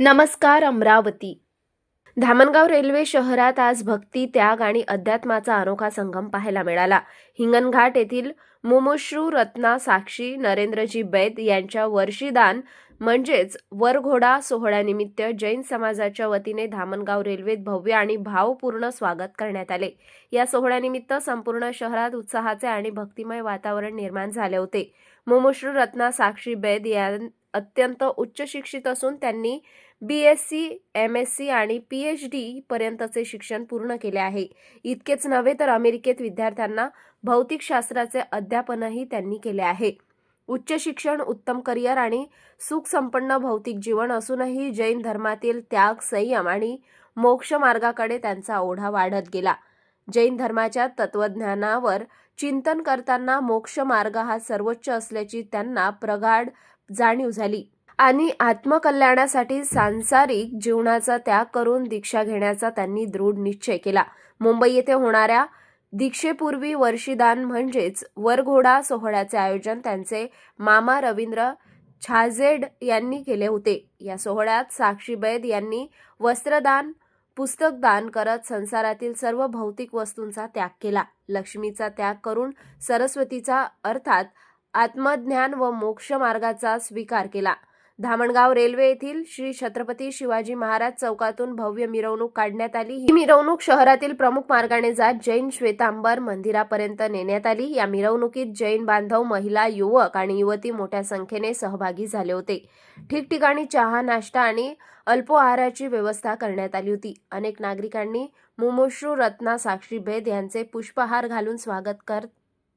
नमस्कार अमरावती. धामणगाव रेल्वे शहरात आज भक्ती त्याग आणि अध्यात्माचा अनोखा संगम पाहायला मिळाला. हिंगणघाट येथील मुमुश्रू रत्ना साक्षी नरेंद्रजी बैद यांच्या वर्षीदान म्हणजेच वरघोडा सोहळ्यानिमित्त जैन समाजाच्या वतीने धामणगाव रेल्वेत भव्य आणि भावपूर्ण स्वागत करण्यात आले. या सोहळ्यानिमित्त संपूर्ण शहरात उत्साहाचे आणि भक्तिमय वातावरण निर्माण झाले होते. मुमुश्रू रत्ना साक्षी बैद यां अत्यंत उच्च शिक्षित असून त्यांनी B S C M S C आणि पी एच डी पर्यंतचे शिक्षण पूर्ण केले आहे. इतकेच नव्हे तर अमेरिकेत विद्यार्थ्यांना भौतिकशास्त्राचे अध्यापनही त्यांनी केले आहे. उच्च शिक्षण उत्तम करिअर आणि सुखसंपन्न भौतिक जीवन असूनही जैन धर्मातील त्याग संयम आणि मोक्ष मार्गाकडे त्यांचा ओढा वाढत गेला. जैन धर्माच्या तत्वज्ञानावर चिंतन करताना मोक्ष मार्ग हा सर्वोच्च असल्याची त्यांना प्रगाढ जाणीव झाली. आणि आत्मकल्याणासाठी सांसारिक जीवनाचा त्याग करून दीक्षा घेण्याचा त्यांनी दृढ निश्चय केला. मुंबई येथे होणाऱ्या दीक्षेपूर्वी वर्षीदान म्हणजेच वरघोडा सोहळ्याचे आयोजन त्यांचे मामा रवींद्र छाजेड यांनी केले होते. या सोहळ्यात साक्षी बैद यांनी वस्त्रदान पुस्तकदान करत संसारातील सर्व भौतिक वस्तूंचा त्याग केला. लक्ष्मीचा त्याग करून सरस्वतीचा अर्थात आत्मज्ञान व मोक्ष मार्गाचा स्वीकार केला. धामणगाव रेल्वे येथील श्री छत्रपती शिवाजी महाराज चौकातून भव्य मिरवणूक काढण्यात आली. ही मिरवणूक शहरातील प्रमुख मार्गाने जात जैन श्वेतांबर मंदिरापर्यंत नेण्यात आली. या मिरवणुकीत जैन बांधव महिला युवक आणि युवती मोठ्या संख्येने सहभागी झाले होते. ठिकठिकाणी चहा नाश्ता आणि अल्पोआहाराची व्यवस्था करण्यात आली होती. अनेक नागरिकांनी मुमुश्रू रत्ना साक्षी भेद यांचे पुष्पहार घालून स्वागत करत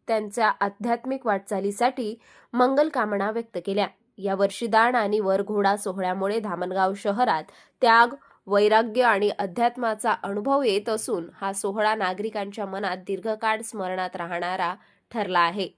त्यांच्या आध्यात्मिक वाटचालीसाठी मंगल कामना व्यक्त केल्या. या वर्षीदान आणि वरघोडा सोहळ्यामुळे धामणगाव शहरात त्याग वैराग्य आणि अध्यात्माचा अनुभव येत असून हा सोहळा नागरिकांच्या मनात दीर्घकाळ स्मरणात राहणारा ठरला आहे.